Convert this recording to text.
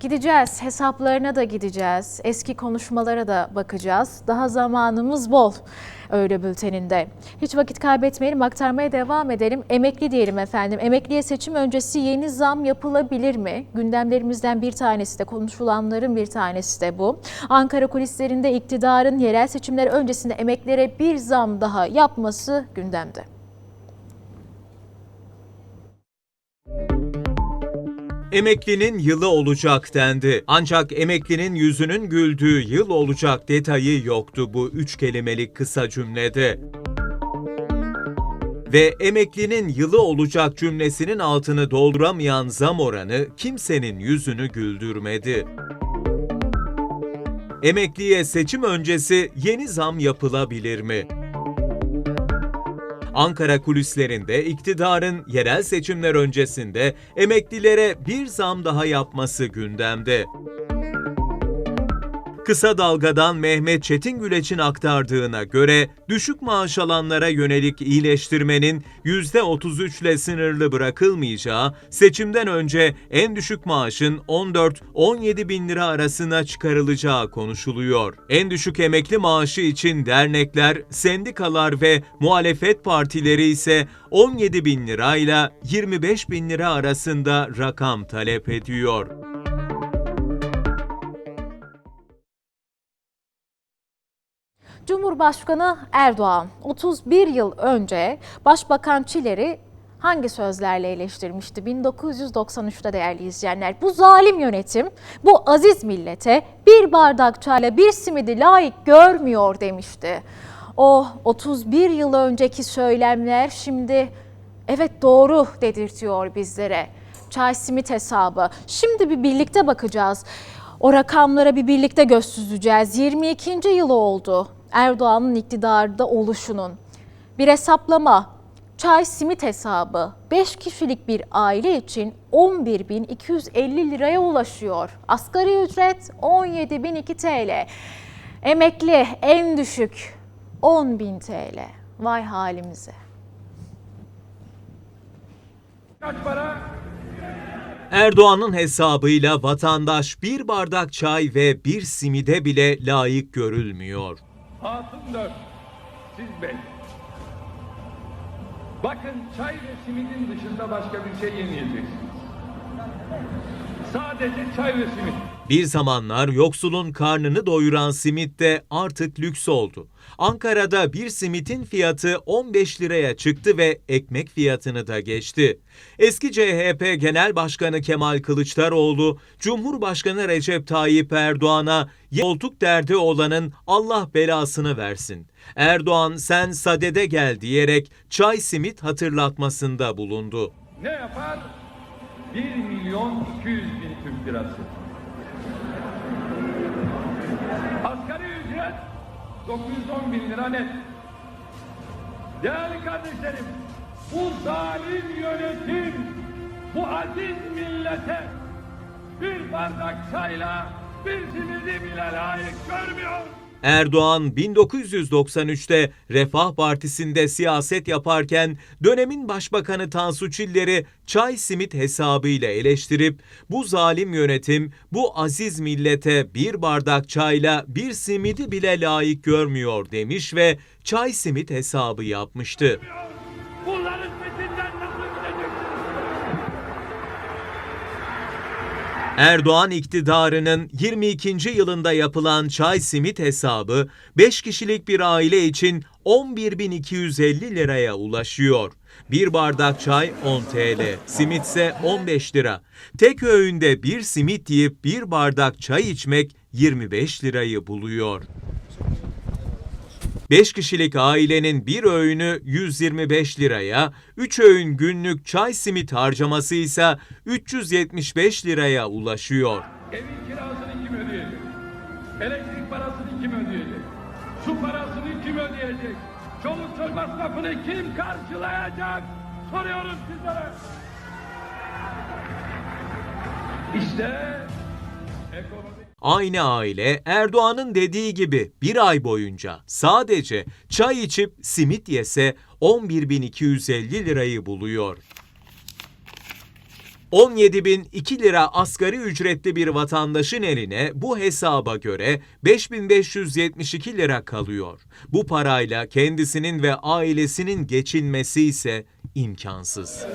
Gideceğiz, hesaplarına da gideceğiz, eski konuşmalara da bakacağız. Daha zamanımız bol öyle bülteninde. Hiç vakit kaybetmeyelim, aktarmaya devam edelim. Emekli diyelim efendim. Emekliye seçim öncesi yeni zam yapılabilir mi? Gündemlerimizden bir tanesi de konuşulanların bir tanesi de bu. Ankara kulislerinde iktidarın yerel seçimler öncesinde emeklilere bir zam daha yapması gündemde. Emeklinin yılı olacak dendi. Ancak emeklinin yüzünün güldüğü yıl olacak detayı yoktu bu üç kelimelik kısa cümlede. Ve emeklinin yılı olacak cümlesinin altını dolduramayan zam oranı kimsenin yüzünü güldürmedi. Emekliye seçim öncesi yeni zam yapılabilir mi? Ankara kulislerinde iktidarın yerel seçimler öncesinde emeklilere bir zam daha yapması gündemde. Kısa Dalga'dan Mehmet Çetingüleç'in aktardığına göre düşük maaş alanlara yönelik iyileştirmenin %33 ile sınırlı bırakılmayacağı, seçimden önce en düşük maaşın 14-17 bin lira arasına çıkarılacağı konuşuluyor. En düşük emekli maaşı için dernekler, sendikalar ve muhalefet partileri ise 17 bin lirayla 25 bin lira arasında rakam talep ediyor. Cumhurbaşkanı Erdoğan 31 yıl önce Başbakan Çiller'i hangi sözlerle eleştirmişti 1993'te değerli izleyenler? Bu zalim yönetim bu aziz millete bir bardak çayla bir simidi layık görmüyor demişti. O 31 yıl önceki söylemler şimdi evet doğru dedirtiyor bizlere. Çay simit hesabı. Şimdi bir birlikte bakacağız. O rakamlara bir birlikte göz süzeceğiz. 22. yılı oldu Erdoğan'ın iktidarda oluşunun. Bir hesaplama, çay simit hesabı 5 kişilik bir aile için 11.250 liraya ulaşıyor. Asgari ücret 17.002 TL. Emekli en düşük 10.000 TL. Vay halimize. Erdoğan'ın hesabıyla vatandaş bir bardak çay ve bir simide bile layık görülmüyor. Hatun 4. Siz bey. Bakın çay ve simidin dışında başka bir şey yemeyeceksiniz. Sadece çay ve simit. Bir zamanlar yoksulun karnını doyuran simit de artık lüks oldu. Ankara'da bir simitin fiyatı 15 liraya çıktı ve ekmek fiyatını da geçti. Eski CHP Genel Başkanı Kemal Kılıçdaroğlu, Cumhurbaşkanı Recep Tayyip Erdoğan'a koltuk derdi olanın Allah belasını versin. Erdoğan sen sadede gel diyerek çay simit hatırlatmasında bulundu. Ne yapar? 1 milyon 200 bin Türk lirası. 910 bin lira net. Değerli kardeşlerim, bu zalim yönetim, bu aziz millete bir bardak çayla bir simidi bile layık görmüyor. Erdoğan 1993'te Refah Partisi'nde siyaset yaparken dönemin başbakanı Tansu Çiller'i çay simit hesabıyla eleştirip bu zalim yönetim bu aziz millete bir bardak çayla bir simidi bile layık görmüyor demiş ve çay simit hesabı yapmıştı. Erdoğan iktidarının 22. yılında yapılan çay simit hesabı 5 kişilik bir aile için 11.250 liraya ulaşıyor. Bir bardak çay 10 TL, simitse 15 lira. Tek öğünde bir simit yiyip bir bardak çay içmek 25 lirayı buluyor. 5 kişilik ailenin bir öğünü 125 liraya, 3 öğün günlük çay simit harcaması ise 375 liraya ulaşıyor. Evin kirasını kim ödeyecek? Elektrik parasını kim ödeyecek? Su parasını kim ödeyecek? Çoluk çocuk masrafını kim karşılayacak? Soruyorum sizlere. İşte Aynı aile Erdoğan'ın dediği gibi bir ay boyunca sadece çay içip simit yese 11.250 lirayı buluyor. 17.002 lira asgari ücretli bir vatandaşın eline bu hesaba göre 5572 lira kalıyor. Bu parayla kendisinin ve ailesinin geçinmesi ise imkansız.